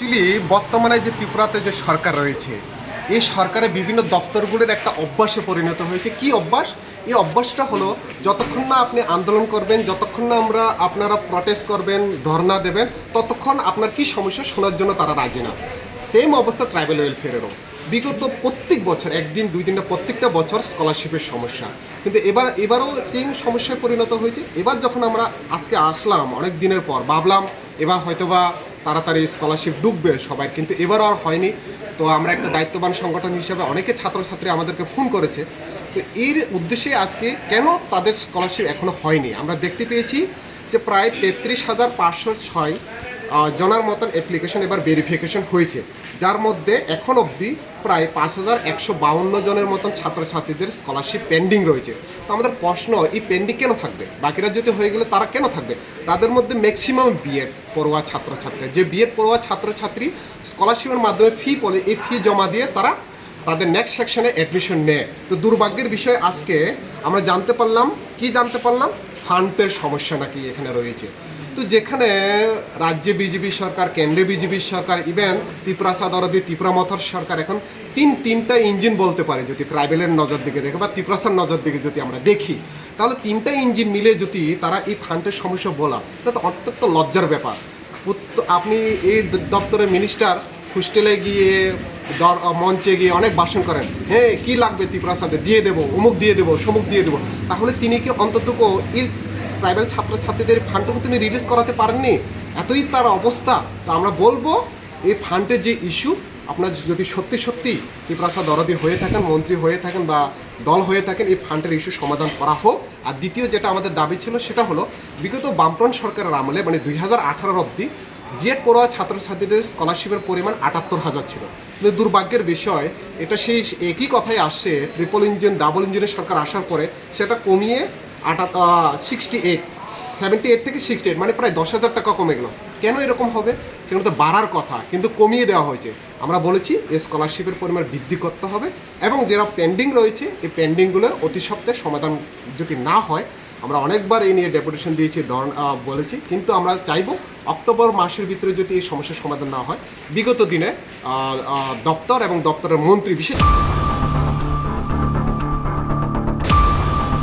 Actually বর্তমানে যে ত্রিপুরাতে যে সরকার রয়েছে এই সরকারের বিভিন্ন দপ্তরগুলোর একটা অভ্যাসে পরিণত হয়েছে। কি অভ্যাস? এই অভ্যাসটা হলো, যতক্ষণ না আপনি আন্দোলন করবেন, যতক্ষণ না আমরা আপনারা প্রটেস্ট করবেন, ধর্ণা দেবেন, ততক্ষণ আপনার কি সমস্যা শোনার জন্য তারা রাজি না। সেম অবস্থা ট্রাইবেল ওয়েলফেয়ারেরও বিগত প্রত্যেক বছর, একদিন, দুই দিনটা প্রত্যেকটা বছর স্কলারশিপের সমস্যা। কিন্তু এবার, এবারও সেম সমস্যায় পরিণত হয়েছে। এবার যখন আমরা আজকে আসলাম, অনেক দিনের পর, ভাবলাম, এবার হয়তোবা তাড়াতাড়ি স্কলারশিপ ডুববে সবাই। কিন্তু এবারও আর হয়নি। তো আমরা একটা দায়িত্ববান সংগঠন হিসেবে অনেকে ছাত্রছাত্রী আমাদেরকে ফোন করেছে। তো এর উদ্দেশ্যে আজকে কেন তাদের স্কলারশিপ এখনও হয়নি? আমরা দেখতে পেয়েছি যে প্রায় তেত্রিশ হাজার পাঁচশো ছয় জনার মতন অ্যাপ্লিকেশন এবার ভেরিফিকেশন হয়েছে। যার মধ্যে এখন অবধি প্রায় পাঁচ হাজার একশো বাউন্ন জনের মতন ছাত্রছাত্রীদের স্কলারশিপ পেন্ডিং রয়েছে। তো আমাদের প্রশ্ন, এই পেন্ডিং কেন থাকবে? বাকিরা যদি হয়ে গেলে তারা কেন থাকবে? তাদের মধ্যে ম্যাক্সিমাম বিএড পড়ুয়া ছাত্রছাত্রী। যে বিএড পড়ুয়া ছাত্রছাত্রী স্কলারশিপের মাধ্যমে ফি পড়ে এই ফি জমা দিয়ে তারা তাদের নেক্সট সেকশনে অ্যাডমিশন নেয়। তো দুর্ভাগ্যের বিষয় আজকে আমরা জানতে পারলাম, কি জানতে পারলাম? ফান্ডের সমস্যা নাকি এখানে রয়েছে। তো যেখানে রাজ্যে বিজেপি সরকার, কেন্দ্রে বিজেপি সরকার ইভেন ত্রিপুরা সাদরদি ত্রিপুরা মথর সরকার এখন তিন, তিনটা ইঞ্জিন বলতে পারে যদি ট্রাইবেলের নজর দিকে দেখে বা ত্রিপুরাসার নজর দিকে যদি আমরা দেখি। তাহলে তিনটা ইঞ্জিন মিলে যদি তারা এই ফান্ডের সমস্যা বলা তা তো অত্যন্ত লজ্জার ব্যাপার। আপনি এই দপ্তরের মিনিস্টার হোস্টেলে গিয়ে দর- মঞ্চে গিয়ে অনেক ভাষণ করেন হ্যাঁ কি লাগবে ত্রিপুরা সাথে দিয়ে দেবো, অমুক দিয়ে দেবো, সমুক দিয়ে দেবো। তাহলে তিনি কি অন্ততক এই ট্রাইবাল ছাত্রছাত্রীদের ফান্ডটুকু তিনি রিলিজ করাতে পারেননি। এতই তার অবস্থা। তো আমরা বলব, এই ফান্ডের যে ইস্যু আপনার যদি সত্যি সত্যি ত্রিপ্রাসা দরদি হয়ে থাকেন, মন্ত্রী হয়ে থাকেন বা দল হয়ে থাকেন, এই ফান্ডের ইস্যু সমাধান করা হোক। আর দ্বিতীয় যেটা আমাদের দাবি ছিল, সেটা হলো বিগত বামফ্রন্ট সরকারের আমলে মানে দুই হাজার আঠারোর অবধি, বিএড পড়ুয়া ছাত্রছাত্রীদের স্কলারশিপের পরিমাণ আটাত্তর হাজার ছিল। কিন্তু দুর্ভাগ্যের বিষয়, এটা সেই একই কথাই আসছে ট্রিপল ইঞ্জিন ডাবল ইঞ্জিনের সরকার আসার পরে, সেটা কমিয়ে আটা সিক্সটি এইট সেভেন্টি এইট থেকে সিক্সটি এইট মানে প্রায় দশ হাজার টাকা কমে গেল। কেন এরকম হবে? সেগুলো তো বাড়ার কথা, কিন্তু কমিয়ে দেওয়া হয়েছে। আমরা বলেছি এই স্কলারশিপের পরিমাণ বৃদ্ধি করতে হবে এবং যারা পেন্ডিং রয়েছে, এই পেন্ডিংগুলো অতি সপ্তাহে সমাধান যদি না হয়, আমরা অনেকবার এই নিয়ে ডেপুটেশন দিয়েছি বলেছি। কিন্তু আমরা চাইব অক্টোবর মাসের ভিতরে যদি এই সমস্যার সমাধান না হয়, বিগত দিনে দপ্তর এবং দপ্তরের মন্ত্রী বিশেষ